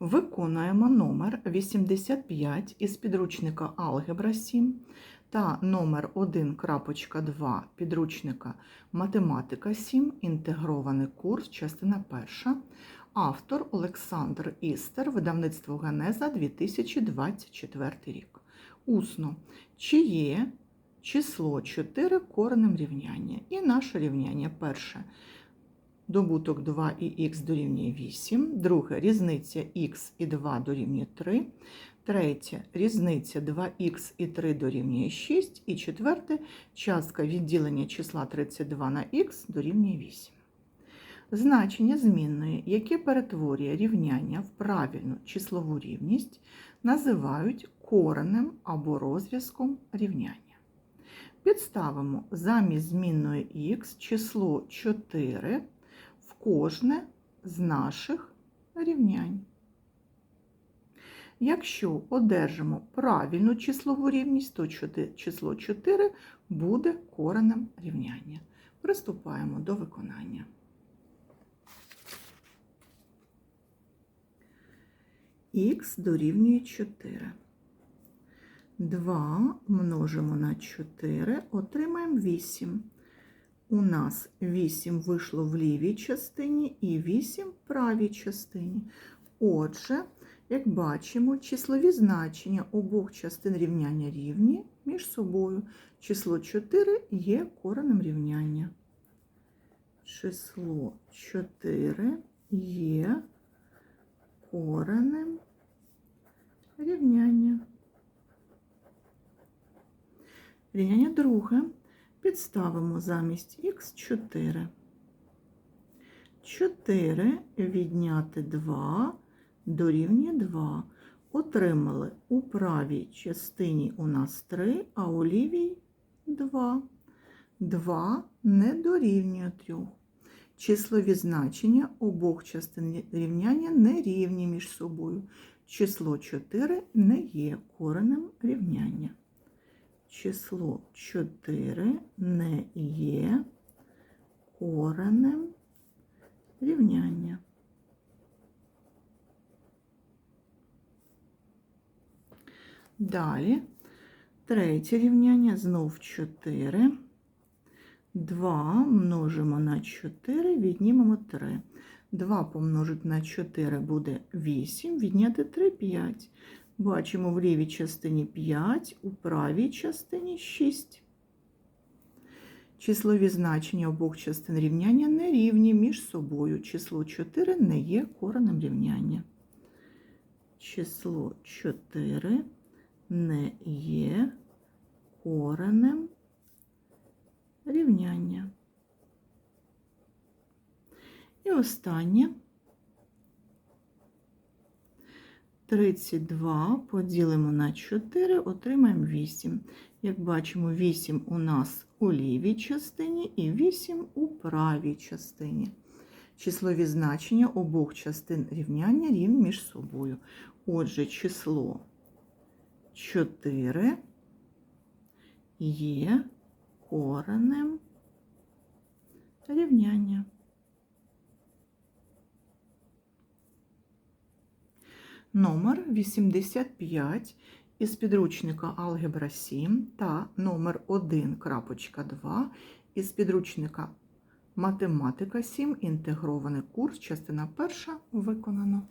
Виконуємо номер 85 із підручника Алгебра 7 та номер 1.2 підручника Математика 7. Інтегрований курс, частина 1. Автор Олександр Істер, видавництво Генеза 2024 рік. Усно. Чи є число 4 коренем рівняння? І наше рівняння перше. Добуток 2 і х дорівнює 8. Друге різниця х і 2 дорівнює 3. Третє різниця 2х і 3 дорівнює 6. І четверте частка відділення числа 32 на х дорівнює 8. Значення змінної, яке перетворює рівняння в правильну числову рівність, називають коренем або розв'язком рівняння. Підставимо замість змінної х число 4 в кожне з наших рівнянь. Якщо одержимо правильну числову рівність, то число 4 буде коренем рівняння. Приступаємо до виконання. Х дорівнює 4. 2 множимо на 4, отримаємо 8. У нас 8 вийшло в лівій частині і 8 в правій частині. Отже, як бачимо, числові значення обох частин рівняння рівні між собою. Число 4 є коренем рівняння. Число 4 є коренем рівняння. Рівняння друге підставимо замість х 4. 4 відняти 2 дорівнює 2. Отримали у правій частині у нас 3, а у лівій 2. 2 не дорівнює 3. Числові значення обох частин рівняння не рівні між собою. Число 4 не є коренем рівняння. Число 4 не є коренем рівняння. Далі третє рівняння знов 4. 2 множимо на 4, віднімемо 3. 2 помножити на 4 буде 8, відняти 3 5. Бачимо в лівій частині 5, у правій частині 6. Числові значення обох частин рівняння не рівні між собою. Число 4 не є коренем рівняння. Число 4 не є коренем рівняння. І останнє 32 поділимо на 4, отримаємо 8. Як бачимо, 8 у нас у лівій частині і 8 у правій частині. Числові значення обох частин рівняння рівні між собою. Отже, число 4 є коренем рівняння. Номер 85 із підручника Алгебра 7 та номер 1.2 із підручника Математика 7. Інтегрований курс, частина 1 виконано.